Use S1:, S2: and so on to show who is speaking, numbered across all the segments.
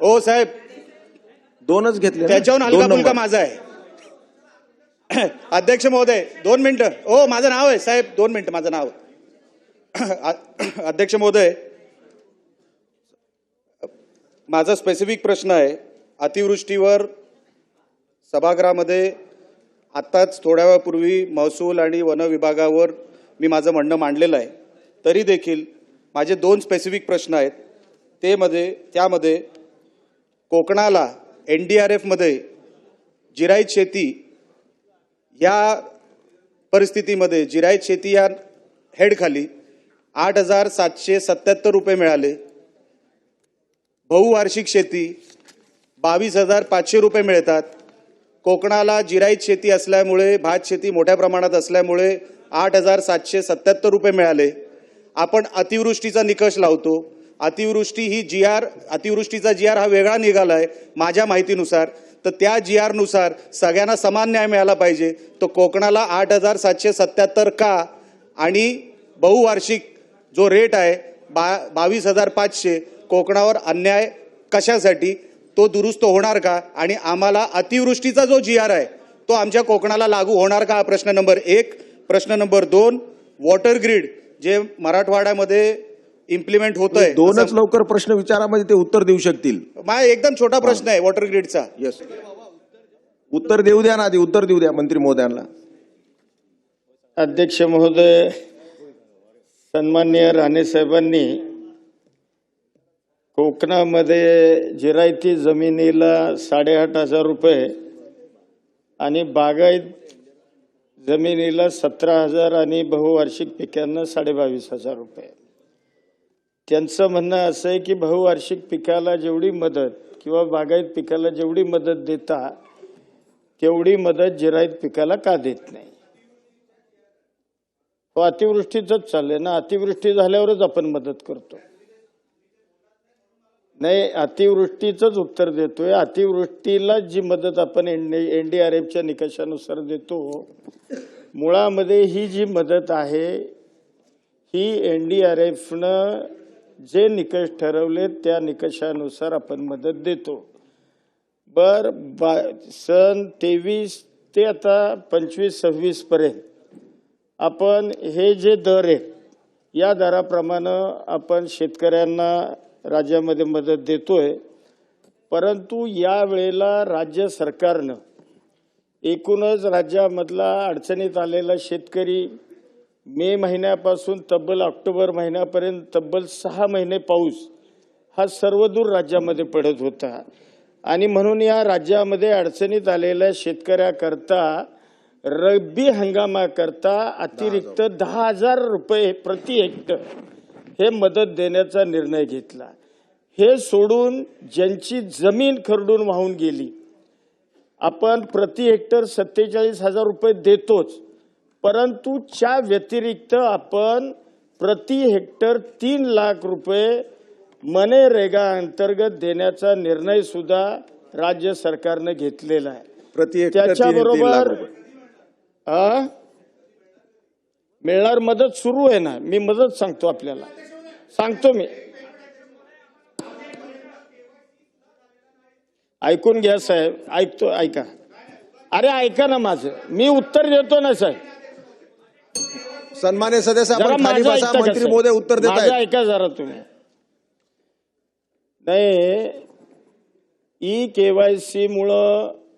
S1: हो साहेब.
S2: दोनच घेतले?
S1: त्याच्याहून हलका फुलका. माझा आहे. अध्यक्ष महोदय दोन मिनिटं. हो माझं नाव आहे साहेब. दोन मिनिटं माझं नाव. अध्यक्ष महोदय माझा स्पेसिफिक प्रश्न आहे. अतिवृष्टीवर सभागृहामध्ये आत्ताच थोड्या वेळापूर्वी महसूल आणि वन विभागावर मी माझं म्हणणं मांडलेलं आहे. तरी देखील माझे दोन स्पेसिफिक प्रश्न आहेत. ते मध्ये त्यामध्ये कोकणाला एन डी आर एफमध्ये जिरायत शेती या परिस्थितीमध्ये जिरायत शेती या हेडखाली आठ हजार सातशे सत्याहत्तर रुपये मिळाले. बहुवार्षिक शेती बावीस हजार पाचशे रुपये मिळतात. कोकणाला जिरायत शेती असल्यामुळे भात शेती मोठ्या प्रमाणात असल्यामुळे आठ हजार सातशे सत्याहत्तर रुपये मिळाले. आपण अतिवृष्टीचा निकष लावतो. अतिवृष्टी ही जी आर अतिवृष्टीचा जी आर हा वेगळा निघाला आहे माझ्या माहितीनुसार. तर त्या जी आरनुसार सगळ्यांना समान न्याय मिळाला पाहिजे. तो कोकणाला आठ हजार सातशे सत्याहत्तर का? आणि बहुवार्षिक जो रेट आहे बा बावीस हजार पाचशे. कोकणावर अन्याय कशासाठी? तो दुरुस्त होणार का? आणि आम्हाला अतिवृष्टीचा जो जी आर आहे तो आमच्या कोकणाला लागू होणार का? हा प्रश्न नंबर एक. प्रश्न नंबर दोन वॉटर ग्रीड जे मराठवाड्यामध्ये इम्प्लिमेंट होत आहे
S2: दोनच लवकर प्रश्न विचारामध्ये ते उत्तर देऊ शकतील.
S1: माझा एकदम छोटा प्रश्न आहे वॉटर ग्रीडचा
S2: येस उत्तर देऊ द्या ना आधी उत्तर देऊ द्या मंत्री महोदयांना.
S3: अध्यक्ष महोदय सन्माननीय राणेसाहेबांनी कोकणामध्ये जिरायती जमिनीला साडेआठ हजार रुपये आणि बागायत जमिनीला सतरा हजार आणि बहुवार्षिक पिकांना साडेबावीस हजार रुपये. त्यांचं म्हणणं असं आहे की बहुवार्षिक पिकाला जेवढी मदत किंवा बागायत पिकाला जेवढी मदत देता तेवढी मदत जिरायत पिकाला का देत नाही? हो अतिवृष्टीचंच चाललंय ना. अतिवृष्टी झाल्यावरच आपण मदत करतो. नाही अतिवृष्टीचंच उत्तर देतोय. अतिवृष्टीला जी मदत आपण एन डी आर एफच्या निकषानुसार देतो मुळामध्ये ही जी मदत आहे ही एन डी आर एफनं जे निकष ठरवले त्या निकषानुसार आपण मदत देतो. बर बा सन तेवीस ते आता पंचवीस सव्वीस पर्यंत आपण हे जे दर आहेत या दराप्रमाणे आपण शेतकऱ्यांना राज्यामध्ये मदत देतोय. परंतु या वेळेला राज्य सरकारनं एकूणच राज्यामधला अडचणीत आलेला शेतकरी मे महिन्यापासून तब्बल ऑक्टोबर महिन्यापर्यंत तब्बल सहा महिने पाऊस हा सर्वदूर राज्यामध्ये पडत होता. आणि म्हणून या राज्यामध्ये अडचणीत आलेल्या शेतकऱ्याकरता रब्बी हंगामाकरता अतिरिक्त दहा हजार रुपये प्रति हेक्टर हे मदत देण्याचा निर्णय घेतला. हे सोडून ज्यांची जमीन खरडून वाहून गेली आपण प्रति हेक्टर सत्तेचाळीस हजार रुपये देतोच. परंतु च्या व्यतिरिक्त आपण प्रति हेक्टर तीन लाख रुपये मनरेगा अंतर्गत देण्याचा निर्णय सुद्धा राज्य सरकारनं घेतलेला आहे. त्याच्याबरोबर? मिळणार मदत सुरू आहे ना? मी मदत सांगतो आपल्याला. सांगतो मी. ऐकून घ्या साहेब. ऐकतो ऐका. अरे ऐका ना माझं. मी उत्तर देतो ना साहेब.
S2: सन्मान्य सदस्य आपण खाली बसा मंत्री? महोदय उत्तर देत
S3: माझं
S2: आहेत
S3: ऐका जरा तुम्ही नाही ई केवायसी मुळे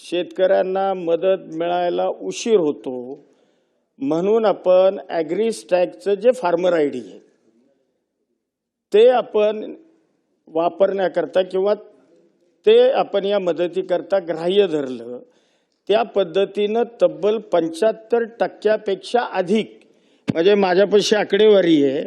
S3: शेतकऱ्यांना मदत मिळायला उशीर होतो म्हणून आपण ॲग्री स्टॅकचं जे फार्मर आय डी आहे ते आपण वापरण्याकरता किंवा ते आपण या मदतीकरता ग्राह्य धरलं त्या पद्धतीनं तब्बल पंच्याहत्तर टक्क्यापेक्षा अधिक म्हणजे माझ्यापाशी आकडेवारी आहे.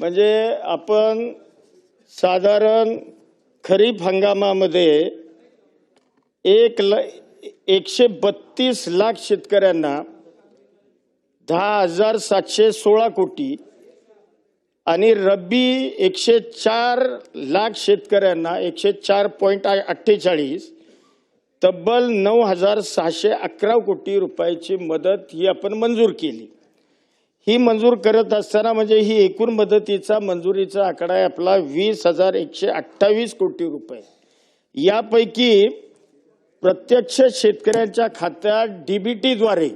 S3: म्हणजे आपण साधारण खरीप हंगामामध्ये एक ल एकशे बत्तीस लाख शेतकऱ्यांना दहा हजार सातशे सोळा कोटी आणि रब्बी एकशे चार लाख शेतकऱ्यांना एकशे चार पॉईंट अठ्ठेचाळीस तब्बल नऊ हजार सहाशे अकरा कोटी रुपयाची मदत ही आपण मंजूर केली. ही मंजूर करत असताना म्हणजे ही एकूण मदतीचा मंजुरीचा आकडा आहे आपला वीस हजार एकशे अठ्ठावीस कोटी रुपये. यापैकी प्रत्यक्ष शेतकऱ्यांच्या खात्यात डीबीटीद्वारे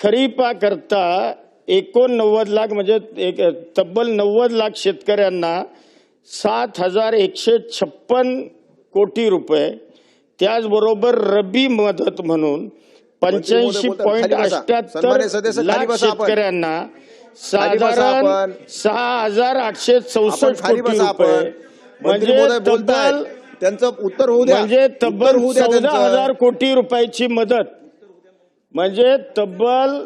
S3: खरीपाकरता एकोणनव्वद लाख म्हणजे एक तब्बल नव्वद लाख शेतकऱ्यांना सात हजार एकशे छप्पन कोटी रुपये त्याचबरोबर रब्बी मदत म्हणून पंच्याऐंशी पॉईंट. अठ्याहत्तर लाख. शेतकऱ्यांना साधारण. सहा हजार आठशे चौसष्ट कोटी रुपये म्हणजे तब्बल
S2: त्यांचं उत्तर होऊ द्या
S3: म्हणजे तब्बल चौदा. हजार कोटी रुपयाची मदत म्हणजे तब्बल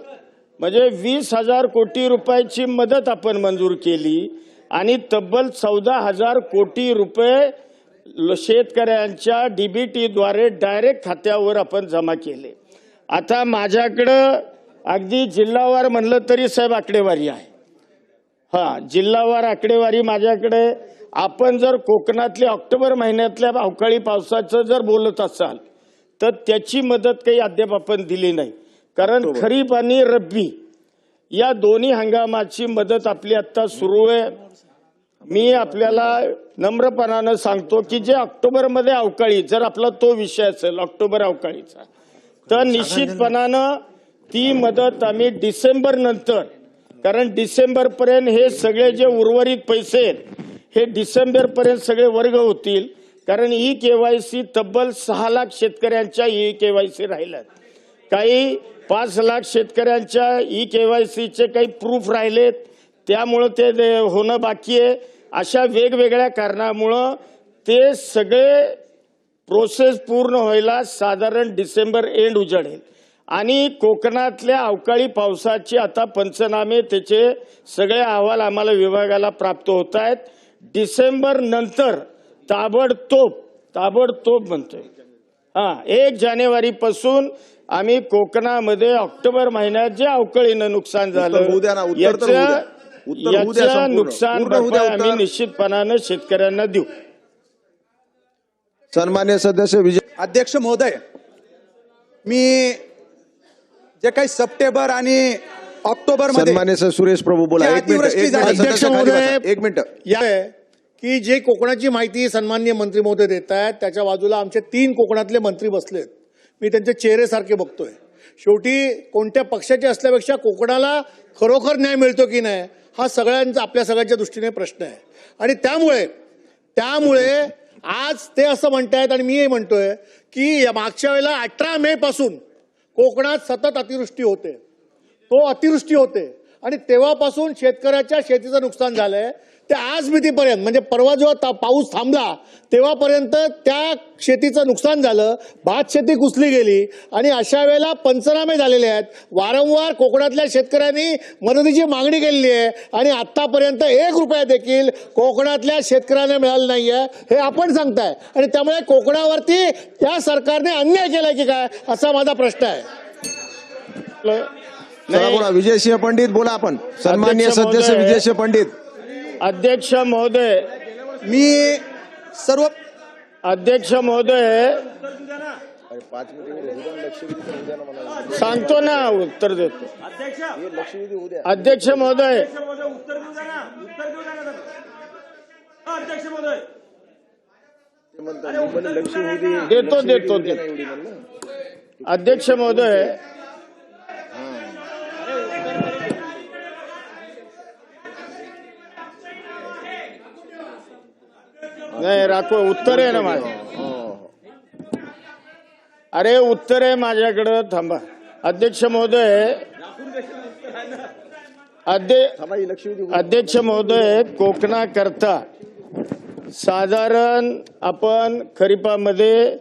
S3: म्हणजे वीस हजार कोटी रुपयाची मदत आपण मंजूर केली आणि तब्बल चौदा हजार कोटी रुपये शेतकऱ्यांच्या डीबीटीद्वारे डायरेक्ट खात्यावर आपण जमा केले. आता माझ्याकडं अगदी जिल्हावार म्हणलं तरी साहेब आकडेवारी आहे. हा जिल्हावार आकडेवारी माझ्याकडे. आपण जर कोकणातले ऑक्टोबर महिन्यातल्या अवकाळी पावसाचं जर बोलत असाल तर त्याची मदत काही अद्याप आपण दिली नाही. कारण खरीप आणि रब्बी या दोन्ही हंगामाची मदत आपली आता सुरू आहे. मी आपल्याला नम्रपणानं सांगतो की जे ऑक्टोबरमध्ये अवकाळी जर आपला तो विषय असेल ऑक्टोबर अवकाळीचा तर निश्चितपणानं ती मदत आम्ही डिसेंबर नंतर कारण डिसेंबर पर्यंत हे सगळे जे उर्वरित पैसे आहेत हे डिसेंबर पर्यंत सगळे वर्ग होतील कारण ई केवायसी तब्बल सहा लाख शेतकऱ्यांच्या ई केवायसी राहिल्यात. काही पाच लाख शेतकऱ्यांच्या ई केवायसीचे काही प्रूफ राहिलेत त्यामुळं ते होणं बाकी आहे. अशा वेगवेगळ्या कारणामुळं ते सगळे प्रोसेस पूर्ण व्हायला साधारण डिसेंबर एंड उजाडेल आणि कोकणातल्या अवकाळी पावसाचे आता पंचनामे त्याचे सगळे अहवाल आम्हाला विभागाला प्राप्त होत आहेत. डिसेंबर नंतर ताबडतोब ताबडतोब म्हणतोय. हा एक जानेवारी पासून आम्ही कोकणामध्ये ऑक्टोबर महिन्यात जे अवकाळीनं नुकसान झालं
S2: उत्तर होऊ द्या ना, उत्तर.
S3: याचं
S2: संपूर्ण.
S3: नुकसान
S2: पूर्ण
S3: भरपाई आम्ही
S2: उत्तर.
S3: निश्चितपणानं शेतकऱ्यांना देऊ
S2: सन्मान्य सदस्य विजय
S1: अध्यक्ष महोदय मी जे काही सप्टेंबर आणि ऑक्टोबरमध्ये
S2: सन्मान्य सर सुरेश प्रभू बोला एक मिनिट
S1: अतिवृष्टी
S2: एक मिनिट
S1: झाली.
S2: सदस्य
S4: अध्यक्ष
S2: बसा.
S4: महोदय.
S2: एक मिनिट
S4: या आहे की जे कोकणाची माहिती सन्मान्य मंत्री महोदय देत आहेत त्याच्या बाजूला आमचे तीन कोकणातले मंत्री बसलेत मी त्यांचे चेहरेसारखे बघतोय शेवटी कोणत्या पक्षाचे असल्यापेक्षा कोकणाला खरोखर न्याय मिळतो की नाही हा सगळ्यांचा आपल्या सगळ्यांच्या दृष्टीने प्रश्न आहे. आणि त्यामुळे त्यामुळे आज ते असं म्हणतायत आणि मीही म्हणतोय की मागच्या वेळेला अठरा मे पासून कोकणात सतत अतिवृष्टी होते. तो अतिवृष्टी होते. आणि तेव्हापासून शेतकऱ्याच्या शेतीचं नुकसान झालंय. ते आज मितीपर्यंत म्हणजे परवा जेव्हा ता- पाऊस थांबला तेव्हापर्यंत त्या शेतीचं नुकसान झालं भात शेती कुसली गेली आणि अशा वेळेला पंचनामे झालेले आहेत. वारंवार कोकणातल्या शेतकऱ्यांनी मदतीची मागणी केलेली आहे आणि आतापर्यंत एक रुपया देखील कोकणातल्या शेतकऱ्यांना मिळाला नाहीये हे आपण सांगताय. आणि त्यामुळे कोकणावरती त्या सरकारने अन्याय केलाय की काय असा माझा प्रश्न आहे.
S2: बोला विजयसिंह पंडित बोला आपण. सन्मान्य सदस्य. विजयसिंह पंडित.
S3: अध्यक्ष महोदय
S1: मी सर्व
S3: अध्यक्ष महोदय सांगतो ना उत्तर देतो. अध्यक्ष महोदय. देतो देतो देतो. अध्यक्ष महोदय नाही राखो उत्तर आहे ना माझं. अरे उत्तर आहे माझ्याकडं थांबा. अध्यक्ष महोदय अध्यक्ष महोदय कोकणाकरता साधारण आपण खरीपामध्ये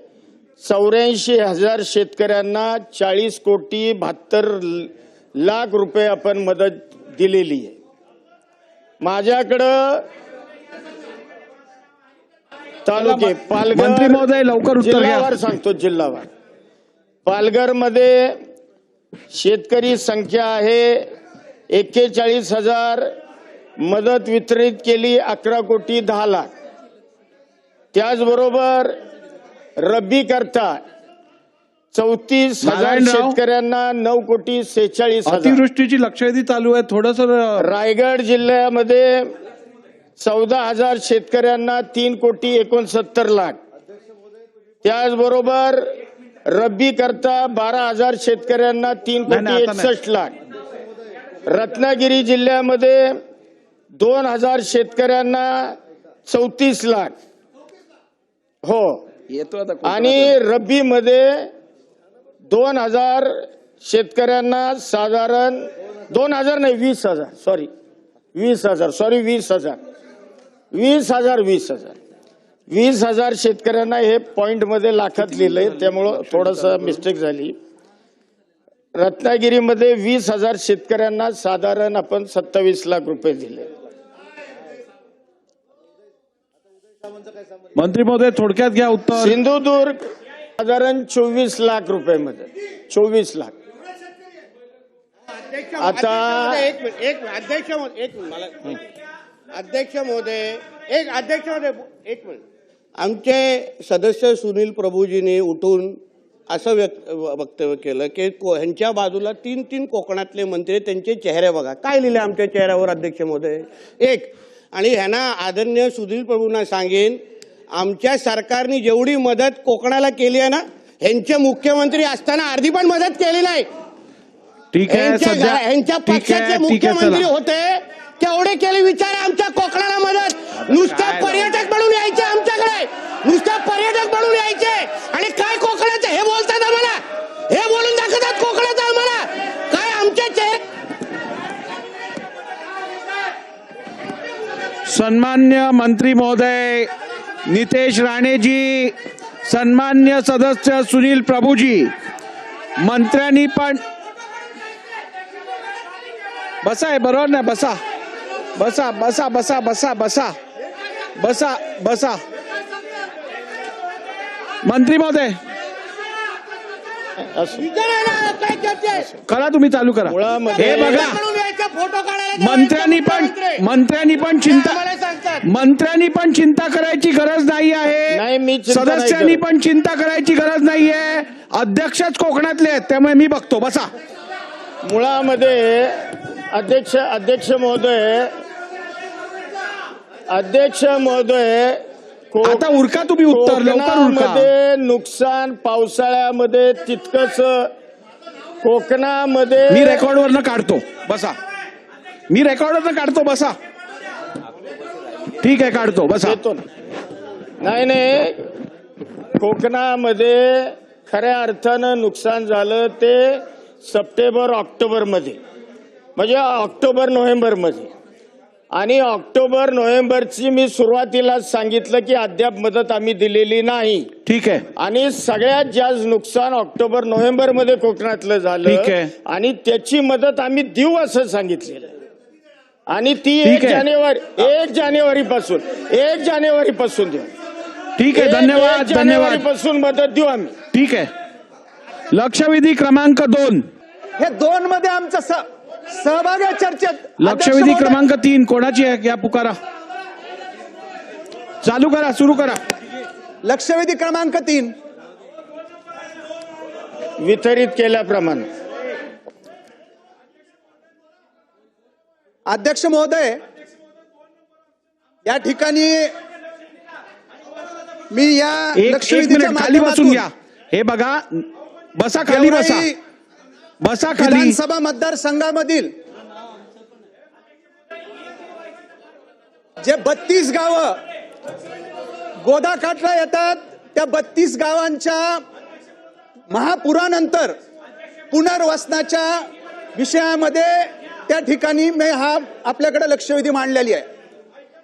S3: चौऱ्याऐंशी हजार शेतकऱ्यांना चाळीस कोटी बहात्तर लाख रुपये आपण मदत दिलेली आहे. माझ्याकडं तालुके पालघर
S4: मंत्री महोदय, लवकर उत्तर.
S3: जिल्हावार सांगतो जिल्हावार पालघरमध्ये शेतकरी संख्या आहे एक्केचाळीस हजार मदत वितरित केली अकरा कोटी दहा लाख त्याचबरोबर रब्बी करता चौतीस हजार. शेतकऱ्यांना नऊ कोटी सेहेचाळीस
S5: अतिवृष्टीची लक्षवेधी चालू आहे थोडस
S3: रायगड जिल्ह्यामध्ये चौदा हजार शेतकऱ्यांना तीन कोटी एकोणसत्तर लाख. त्याचबरोबर रब्बी करता बारा हजार शेतकऱ्यांना तीन कोटी. एकसष्ट लाख. रत्नागिरी जिल्ह्यामध्ये दोन हजार शेतकऱ्यांना चौतीस लाख. हो.
S2: येतो आता
S3: आणि रब्बी मध्ये दोन हजार शेतकऱ्यांना साधारण दोन हजार नाही वीस हजार. सॉरी वीस हजार. सॉरी वीस हजार. वीस हजार वीस हजार. वीस हजार शेतकऱ्यांना हे पॉइंटमध्ये लाखात लिहिलंय. त्यामुळं थोडस मिस्टेक झाली. रत्नागिरीमध्ये वीस हजार शेतकऱ्यांना साधारण आपण सत्तावीस लाख रुपये दिले.
S5: मंत्री महोदय थोडक्यात घ्या उत्तर.
S3: सिंधुदुर्ग साधारण चोवीस लाख रुपये चोवीस लाख. आता
S6: एक मिनिट एक मिनिट अध्यक्ष महोदय एक मिनिट मला अध्यक्ष महोदय एक अध्यक्ष महोदय एक मिनिट. आमचे सदस्य सुनील प्रभूजींनी उठून असं व्यक्त वक्तव्य केलं की को- ह्यांच्या बाजूला तीन तीन कोकणातले मंत्री त्यांचे चेहरे बघा. काय लिहिले आमच्या चेहऱ्यावर अध्यक्ष महोदय? एक आणि ह्यांना आदरणीय सुनील प्रभूंना सांगेन आमच्या सरकारने जेवढी मदत कोकणाला केली आहे ना ह्यांचे मुख्यमंत्री असताना अर्धी पण मदत केली नाही.
S5: ठीक आहे
S6: यांच्या
S5: सध्या
S6: घा- यांच्या
S5: ठीक आहे
S6: पक्षाचे मुख्यमंत्री होते केवढे केले विचार आमच्या कोकणाला मदत. नुसतं पर्यटक म्हणून यायचे आमच्याकडे. नुसतं पर्यटक म्हणून यायचे. आणि काय कोकणाचं हे बोलतात आम्हाला. हे बोलून दाखवतात कोकणाचं आम्हाला. काय आमच्या चेहरे
S5: सन्मान्य मंत्री महोदय नितेश राणेजी सन्मान्य सदस्य सुनील प्रभूजी मंत्र्यांनी पण बसा आहे बरोबर ना? बसा. बसा बसा बसा बसा बसा. बसा बसा. मंत्री महोदय.
S6: आहे आहे?
S5: करा तुम्ही चालू करा.
S3: मुळामध्ये-
S5: हे बघा.
S6: म्हणून यायचे फोटो काढायला जेव्हा
S5: मंत्र्यांनी पण. मंत्र्यांनी पण चिंता मंत्र्यांनी पण चिंता करायची गरज नाही
S3: नाही,
S5: आहे
S3: नाही
S5: सदस्यांनी. पण चिंता करायची गरज नाहीये अध्यक्षच कोकणातले आहेत त्यामुळे मी बघतो. बसा.
S3: मुळामध्ये अध्यक्ष अध्यक्ष महोदय अध्यक्ष महोदय
S5: आता उरका तुम्ही उत्तर
S3: कोकणामध्ये नुकसान पावसाळ्यामध्ये तितकंच कोकणामध्ये
S5: मी रेकॉर्डवरनं काढतो. बसा. मी रेकॉर्डवरनं काढतो बसा. ठीक आहे काढतो बसा.
S3: ना. नाही नाही. कोकणामध्ये खऱ्या अर्थानं नुकसान झालं ते सप्टेंबर ऑक्टोबरमध्ये म्हणजे ऑक्टोबर नोव्हेंबरमध्ये आणि ऑक्टोबर नोव्हेंबरची मी सुरुवातीलाच सांगितलं की अद्याप मदत आम्ही दिलेली नाही.
S5: ठीक आहे.
S3: आणि सगळ्यात जास्त नुकसान ऑक्टोबर नोव्हेंबरमध्ये कोकणातलं झालं.
S5: ठीक आहे.
S3: आणि त्याची मदत आम्ही देऊ असं सांगितलेलं. आहे. आणि ती
S5: ठीक
S3: एक
S5: आहे.
S3: जानेवारी एक जानेवारी पासून एक जानेवारी पासून देऊ.
S5: ठीक आहे. धन्यवाद
S3: जानेवारी
S5: धन्यवाद.
S3: पासून मदत देऊ आम्ही.
S5: ठीक आहे. लक्षवेधी क्रमांक दोन.
S1: हे दोन मध्ये आमचा स- सहभाग आहे चर्चेत.
S5: लक्षवेधी क्रमांक तीन कोणाची आहे? या पुकारा. चालू करा सुरू करा.
S1: लक्षवेधी क्रमांक तीन.
S3: वितरित केल्याप्रमाणे.
S1: अध्यक्ष महोदय या ठिकाणी मी या लक्षवेधीच्या
S5: बसून
S1: माध्यमातून
S5: घ्या. हे बघा बसा खाली बसा. बसा खाली
S1: विधानसभा मतदारसंघामधील जे बत्तीस गावं गोदाकाठला येतात त्या बत्तीस गावांच्या महापुरानंतर पुनर्वसनाच्या विषयामध्ये त्या ठिकाणी मी हा आपल्याकडे लक्षवेधी मांडलेली आहे.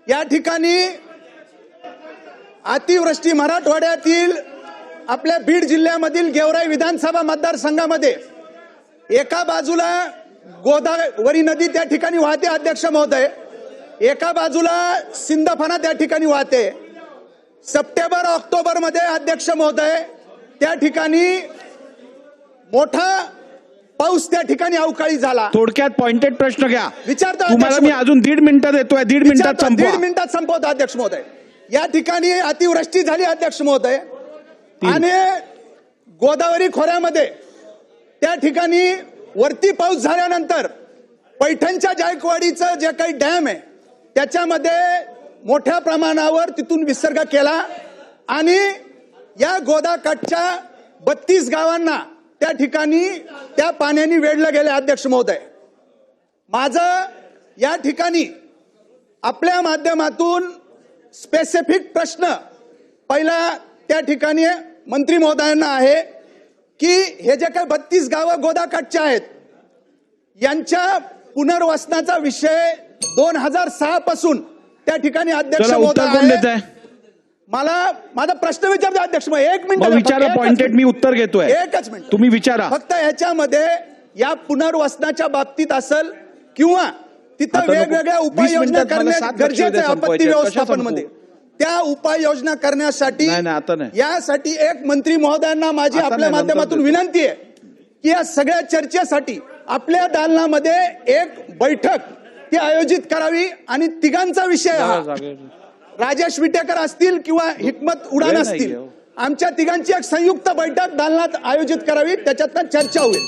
S1: या ठिकाणी अतिवृष्टी मराठवाड्यातील आपल्या बीड जिल्ह्यामधील गेवराई विधानसभा मतदारसंघामध्ये एका बाजूला गोदावरी नदी त्या ठिकाणी वाहते अध्यक्ष महोदय. एका बाजूला सिंदफणा त्या ठिकाणी वाहते. सप्टेंबर ऑक्टोबरमध्ये अध्यक्ष महोदय त्या ठिकाणी मोठा पाऊस त्या ठिकाणी अवकाळी झाला.
S5: थोडक्यात पॉइंटेड प्रश्न घ्या.
S1: विचारतो
S5: तुम्हाला मी अजून दीड मिनिटं देतोय दीड मिनिटात
S1: दीड मिनिटात संपवतो अध्यक्ष महोदय. या ठिकाणी अतिवृष्टी झाली अध्यक्ष महोदय. आणि गोदावरी खोऱ्यामध्ये त्या ठिकाणी वरती पाऊस झाल्यानंतर पैठणच्या जायकवाडीचं जे काही डॅम आहे त्याच्यामध्ये मोठ्या प्रमाणावर तिथून विसर्ग केला आणि या गोदाकाठच्या बत्तीस गावांना त्या ठिकाणी त्या पाण्याने वेढलं गेलं अध्यक्ष महोदय. माझं या ठिकाणी आपल्या माध्यमातून स्पेसिफिक प्रश्न पहिला त्या ठिकाणी मंत्री महोदयांना आहे. की हे जे काही बत्तीस गावं गोदाकाठचे आहेत यांच्या पुनर्वसनाचा विषय दोन हजार सहा पासून त्या ठिकाणी अध्यक्ष
S5: आहे
S1: मला माझा प्रश्न विचारतो अध्यक्ष. एक मिनिट
S5: विचारा पॉइंटेड मी उत्तर घेतोय.
S1: एकच मिनिट.
S5: तुम्ही विचारा.
S1: फक्त ह्याच्यामध्ये या पुनर्वसनाच्या बाबतीत असेल किंवा तिथं. वेगवेगळ्या उपाययोजना करण्यात गरजेचं आहे आपत्ती व्यवस्थापन? मध्ये त्या उपाययोजना करण्यासाठी
S2: नाही, नाही, आता नाही.
S1: यासाठी एक मंत्री महोदयांना माझी
S2: आता
S1: आपल्या
S2: नाही, नंतर
S1: माध्यमातून
S2: देतो.
S1: विनंती आहे की या सगळ्या चर्चेसाठी आपल्या दालनामध्ये एक बैठक ती आयोजित करावी आणि तिघांचा विषय हा राजेश विटेकर असतील किंवा हिकमत उडान
S2: वेळ
S1: असतील
S2: हो.
S1: आमच्या तिघांची एक संयुक्त बैठक दालनात आयोजित करावी त्याच्यातनं चर्चा होईल